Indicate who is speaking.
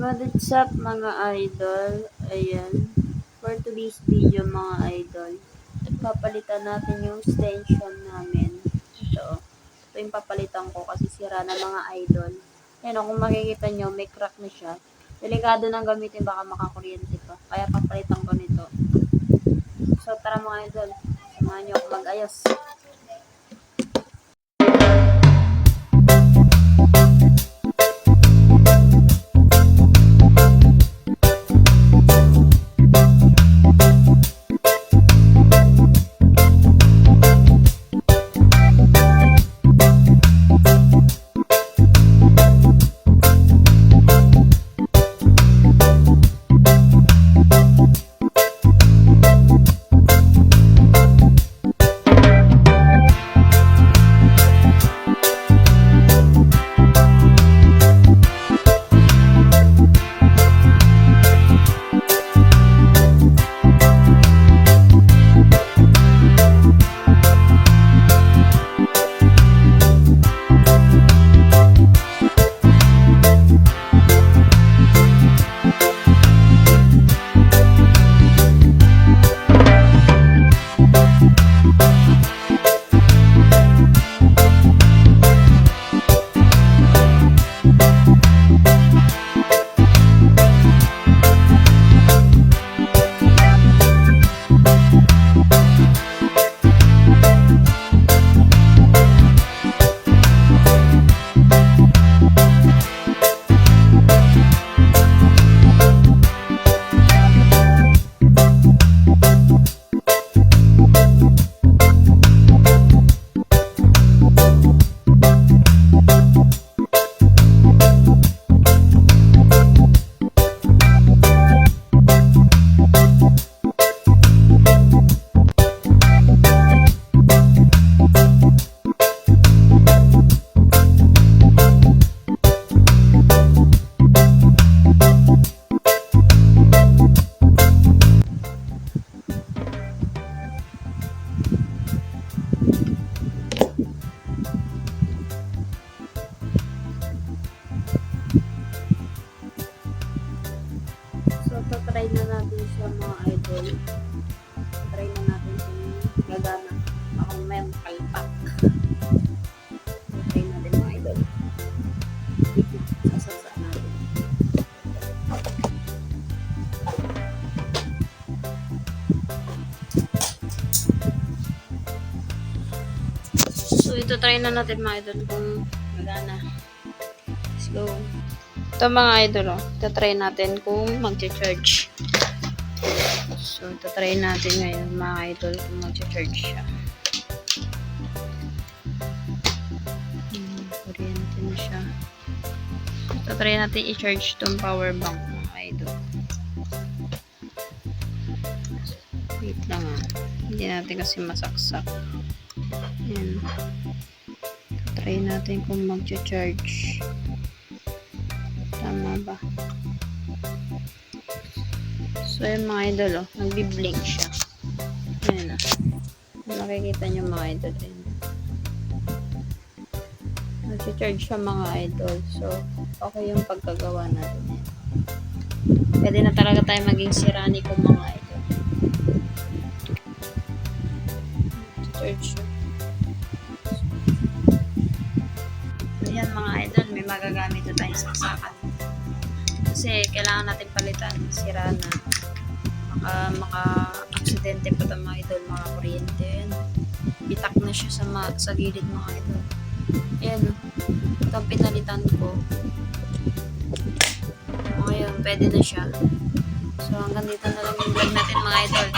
Speaker 1: What's up mga idol? Ayan. For today's video mga idol, papalitan natin yung extension namin. Ito. Ito yung papalitan ko kasi sira na mga idol. Ayan o, kung makikita nyo, may crack na siya. Delikado nang gamitin, baka makakuryente pa. Kaya papalitan ko nito. So tara mga idol, samahan nyo ako mag-ayos. Tatry na natin siya mga idol. Try na natin kung gagana. Ako may kalpak. Try natin mga idol. Sasasa natin. So, ito try na natin mga idol kung gagana. Let's go. Ito mga idol, oh. Ito try natin kung mag-charge. So, ito try natin ngayon mga idol kung mag-charge siya. Hmm, kuryente na siya. Ito try natin i-charge itong power bank mga idol. Wait lang ah. Hindi natin kasi masaksak. Yan. Ito try natin kung mag-charge. Tama ba? So, yung mga idol, oh, nagbi-blink siya. Ayan, oh. Makikita nyo mga idol. Ayan. Nag-charge siya mga idol. So, okay yung pagkagawa natin. Pwede na talaga tayo maging sirani kung mga idol. Charge siya. Ayan mga idol, may magagamit na tayong saksakan. Kasi kailangan natin palitan, sira na. Maka, maka aksidente pa ito mga idol, mga kuryente. Ayan. Bitak na siya sa, ma- sa gilid mga idol. Ayan, ito ang pinalitan ko. O ngayon, pwede na siya. So hanggang dito na lang yung vlog natin mga idol.